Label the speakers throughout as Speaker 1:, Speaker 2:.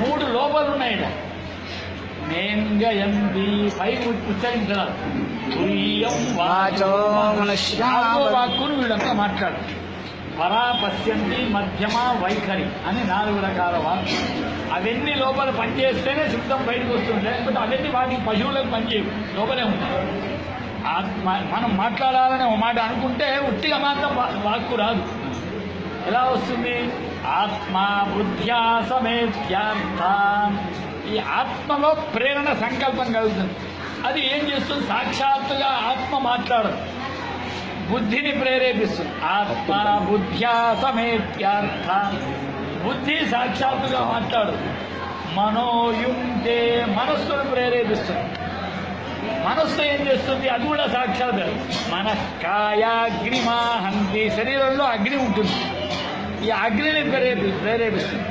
Speaker 1: మూడు లోపలు ఉన్నాయట నేంగయంతి పై ఉచ్చరించారు వాక్కును వీళ్ళంతా మాట్లాడు పరా పశ్యంతి మధ్యమ వైఖరి అని నాలుగు రకాల వాక్కు. అవన్నీ లోపల పనిచేస్తేనే శుద్ధం బయటకు వస్తుంది. లేకపోతే అవన్నీ వాటికి పశువులకు పనిచేయవు. లోపలే ఉంటాయి. మనం మాట్లాడాలని ఒక మాట అనుకుంటే ఉట్టిగా మాత్రం వాక్కు రాదు. ఎలా వస్తుంది? ఆత్మా బుద్ధ్యా సమేత్యార్థ. ఈ ఆత్మలో ప్రేరణ సంకల్పం కలుగుతుంది. అది ఏం చేస్తుంది? సాక్షాత్తుగా ఆత్మ మాట్లాడదు. బుద్ధిని ప్రేరేపిస్తుంది. ఆత్మ బుద్ధ్యా సమేత్యార్థ. బుద్ధి సాక్షాత్తుగా మాట్లాడు మనోయుంటే మనస్సును ప్రేరేపిస్తుంది. మనస్సు ఏం చేస్తుంది? అది కూడా సాక్షాత్ మన కాయాగ్నిమాహంతి శరీరంలో అగ్ని ఉంటుంది. ఈ అగ్నిని ప్రేరేపి ప్రేరేపిస్తుంది.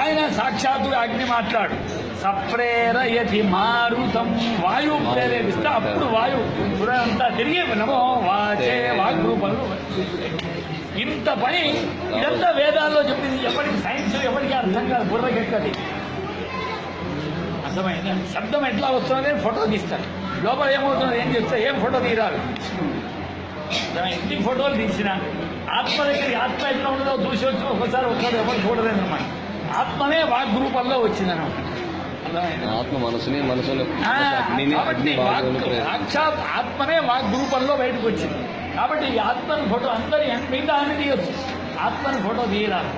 Speaker 1: ఆయన సాక్షాత్తుగా అగ్ని మాట్లాడు. సప్రేరయతి మారుతం. వాయువు ప్రేరేపిస్తే అప్పుడు వాయువు అంతా తిరిగి నమో వాచే వాగ్రూపంలో ఇంత పని ఇదంతా వేదాల్లో చెప్పింది. ఎప్పటికి సైన్స్ ఎవరికి అర్థం కాదు. బుర్రకెక్కది అర్థమైందా? శబ్దం ఎట్లా వస్తున్నది ఫోటో తీస్తారు లోపల ఏమవుతున్నది ఏం చేస్తే ఏం ఫోటో తీరాలి? ఎన్ని ఫోటోలు తీసిన ఆత్మ దగ్గర ఆత్మ ఎట్లా ఉండదో చూసి వచ్చి ఒకసారి ఒకసారి ఎవరు చూడలేదన్నమాట ఆత్మనే వాగ్రూపంలో వచ్చిందన్నమాట. అర్థమైందా?
Speaker 2: ఆత్మ మనసుని మనసులో.
Speaker 1: సాక్షాత్ ఆత్మనే వాగ్ రూపంలో బయటకు వచ్చింది. కాబట్టి ఈ ఆత్మని ఫోటో అందరి మిగతా అన్ని తీయొచ్చు. ఆత్మని ఫోటో తీయరాదు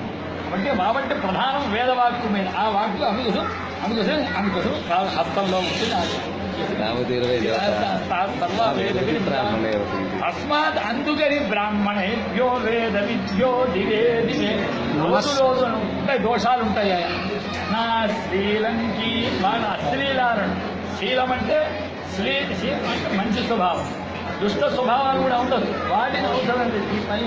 Speaker 1: కాబట్టి కాబట్టి ప్రధానం వేదవాక్కు మీద. ఆ వాక్కు అందుకోసం అందుకోసం అందుకోసం హస్తంలో ఉంటుంది. వేద విధి
Speaker 2: బ్రాహ్మణే
Speaker 1: అందుకని బ్రాహ్మణేభ్యో వేద విద్యో దివే దివే. రోజు రోజు ఉంటాయి దోషాలు ఉంటాయి. నా శ్రీలంకి వాళ్ళ అశ్లీలాలను శీలం అంటే శ్రీ శీలం అంటే మంచి స్వభావం. దుష్ట స్వభావాలు కూడా ఉండదు వాటిని అవసరం లేదు. ఈ పని